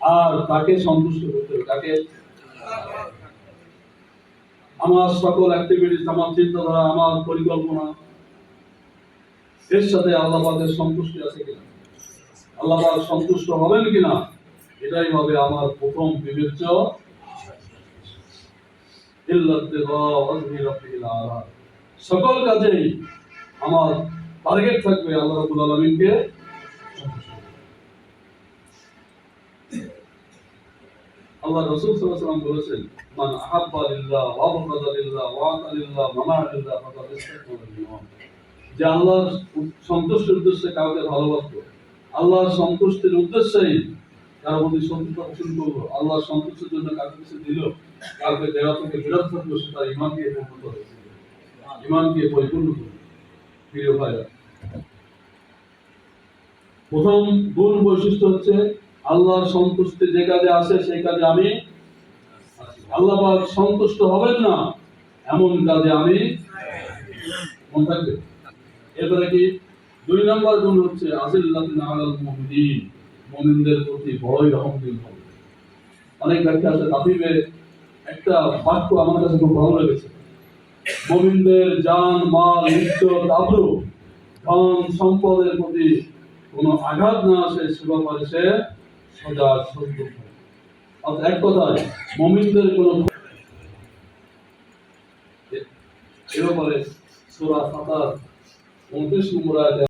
আর তাকে সন্তুষ্ট করতে তাকে আমার সকল অ্যাক্টিভিটিস আমার চিন্তাধারা, আমার পরিকল্পনা, এর সাথে আল্লাহ পাকের সন্তুষ্টি আছে কিনা? আল্লাহ পাক সন্তুষ্ট হবেন কিনা? এটাই হবে আমার প্রথম বিবেচ্য। সকল কাজেই আমার টার্গেট থাকবে আল্লাহ রাব্বুল আলামিনকে। আল্লাহ রাসূল ওয়াসাল্লাম বলেছেন, মান আহাব্বা লিল্লাহ ওয়া আবগাদা লিল্লাহ ওয়া লিল্লাহ ফাকাদ যে আল্লাহর সন্তুষ্টির উদ্দেশ্যে কাউকে ভালোবাসবো, আল্লাহর সন্তুষ্টির উদ্দেশ্যেই কারও প্রতি সন্তুষ্ট করব, আল্লাহর সন্তুষ্টির জন্য কাউকে কিছু দিল কাউকে দেওয়া থেকে বিরত থাকল সেটা ইমানকে ইমানকে পরিপূর্ণ করে প্রিয় ভাইরা। প্রথম গুণ বৈশিষ্ট্য হচ্ছে আল্লাহর সন্তুষ্টি যে কাজে আসে সেই কাজে আমি আল্লাহ সন্তুষ্ট হবেন না, এমন কাজে আমি মনে থাকবে? কি? দুই নম্বর গুণ হচ্ছে মুমিনদের প্রতি বড়ই রহমদিল হবে অনেক ব্যাখ্যা আছে তাফিবে একটা বাক্য আমার কাছে খুব ভালো লেগেছে। মুমিনদের যান, মাল, নিত্য তাবরু ধন সম্পদের প্রতি কোনো আঘাত না আসে, সে ব্যাপারে সে সজাগ সত্য এক কথায়, মমিনদের কোনো এ ব্যাপারে সূরা ফাতার উনত্রিশ নম্বর আয়াতে